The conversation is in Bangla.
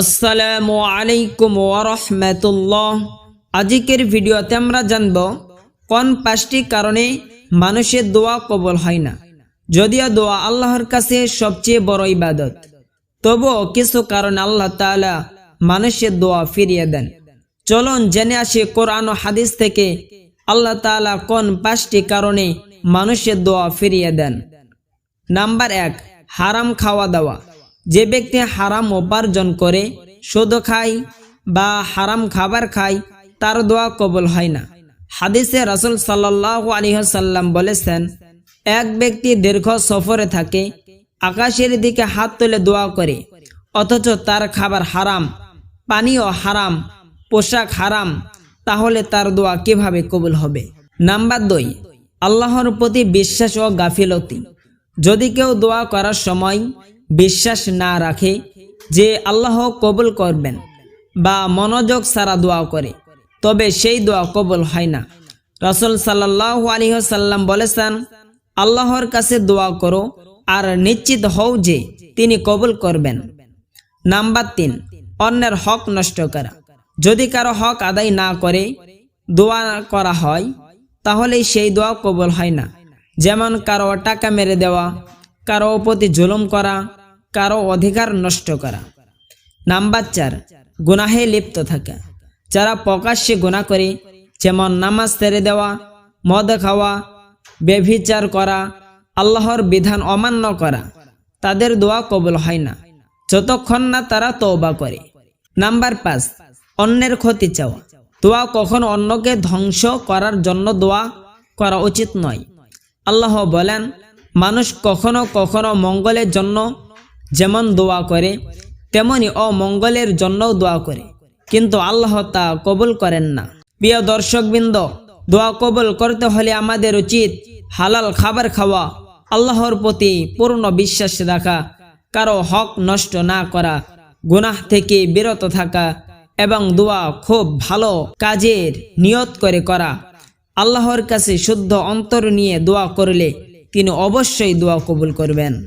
আসসালামু আলাইকুম ওরহমতুল্লাহ আজকের ভিডিওতে আমরা জানব, কোন পাঁচটি কারণে মানুষের দোয়া কবল হয় না? যদিও দোয়া আল্লাহর কাছে সবচেয়ে বড় ইবাদত, তবুও কিছু কারণে আল্লাহ তাআলা মানুষের দোয়া ফিরিয়ে দেন। চলুন জেনে আসি কোরআন ও হাদিস থেকে আল্লাহ তাআলা কোন পাঁচটি কারণে মানুষের দোয়া ফিরিয়ে দেন। নাম্বার এক, হারাম খাওয়া দাওয়া। যে ব্যক্তি হারাম উপার্জন করে শুধু খায় বা হারাম খাবার খায়, তার দোয়া কবল হয় না। হাদিসে রাসুল সাল্লাহ আলিহাসাল্লাম বলেছেন, এক ব্যক্তি দীর্ঘ সফরে থাকে, আকাশের দিকে হাত তুলে দোয়া করে, অথচ তার খাবার হারাম, পানীয় হারাম, পোশাক হারাম, তাহলে তার দোয়া কীভাবে কবুল হবে? নাম্বার দুই, আল্লাহর প্রতি বিশ্বাস ও গাফিলতি। যদি কেউ দোয়া করার সময় বিশ্বাস না রাখে যে আল্লাহ কবুল করবেন বা মনোযোগ সারা দোয়া করে, তবে সেই দোয়া কবুল হয় না। রসুল সাল্লাহ আলিহাসাল্লাম বলেছেন, আল্লাহর কাছে দোয়া করো আর নিশ্চিত হও যে তিনি কবুল করবেন। নাম্বার তিন, অন্যের হক নষ্ট করা। যদি কারও হক আদায় না করে, দোয়া করা হয় তাহলে সেই দোয়া কবুল হয় না। যেমন কারও টাকা মেরে দেওয়া, কারও প্রতি জুলুম করা কারও অধিকার নষ্ট করা। নাম্বার চার, গুনাহে লিপ্ত থাকা। যারা প্রকাশ্যে গুণা করে, যেমন নামাজ ছেড়ে দেওয়া, মদ খাওয়া বেভিচার করা, আল্লাহর বিধান অমান্য করা, তাদের দোয়া কবুল হয় না। যতক্ষণ না তারা তওবা করে। নাম্বার পাঁচ, অন্যের ক্ষতি চাওয়া। দোয়া কখনো অন্যকে ধ্বংস করার জন্য দোয়া করা উচিত নয়। আল্লাহ বলেন, মানুষ কখনো কখনো মঙ্গলের জন্য যেমন দোয়া করে, তেমনি অমঙ্গলের জন্যও দোয়া করে। কিন্তু আল্লাহ তা কবুল করেন না। প্রিয় দর্শকবৃন্দ, দোয়া কবুল করতে হলে আমাদের উচিত হালাল খাবার খাওয়া, আল্লাহর প্রতি পূর্ণ বিশ্বাস রাখা, কারও হক নষ্ট না করা, গুনাহ থেকে বিরত থাকা এবং দোয়া খুব ভালো কাজের নিয়ত করে করা। আল্লাহর কাছে শুদ্ধ অন্তর নিয়ে দোয়া করলে তিনি অবশ্যই দোয়া কবুল করবেন।